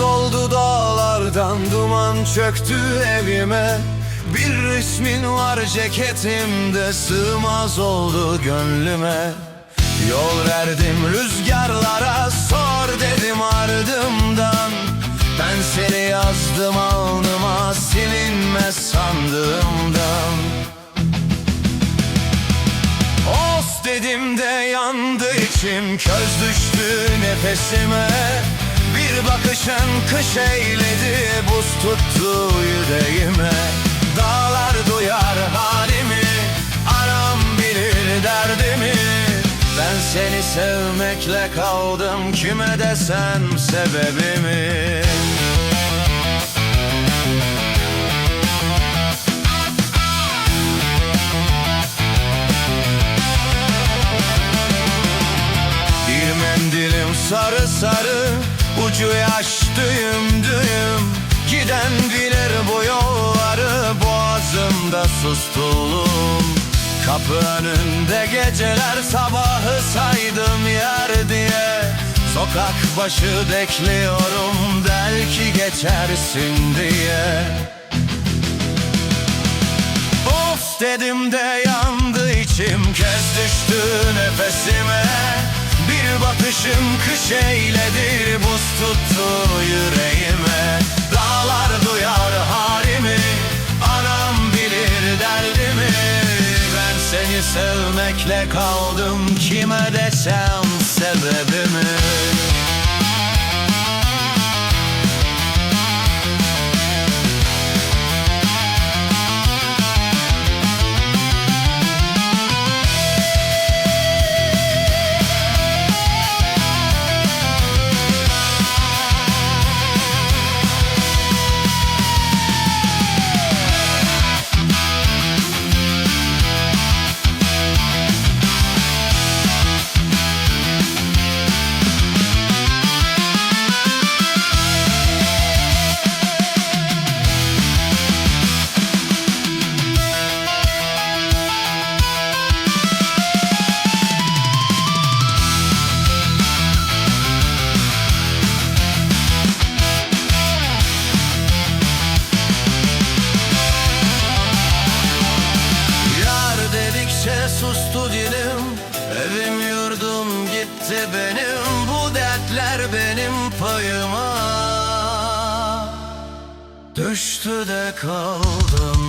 Yıllardan duman çöktü evime. Bir resmin var ceketimde Sığmaz oldu gönlüme. Yol verdim rüzgarlara Sor dedim ardımdan. Ben seni yazdım alnıma Silinmez sandığımdan. Of dedim de yandı içim Köz düştü nefesime Bir bakışın kış eyledi Buz tuttu yüreğime. Dağlar duyar halimi Anam bilir derdimi. Ben seni sevmekle kaldım Kime desem sebebimi? Sarı sarı Ucu yaş düğüm. Giden bilir bu yolları Boğazımda sustum Kapı önünde geceler Sabahı saydım yer diye. Sokak başı bekliyorum Belki geçersin diye. Of dedim de yandı içim Kez düştü nefesime. Bir bakışın kış eyledi sevmekle kaldım. Kime desem sebebimi dedikçe sustu dilim Evim yurdum gitti benim. Bu dertler benim payıma. Düştü de kaldım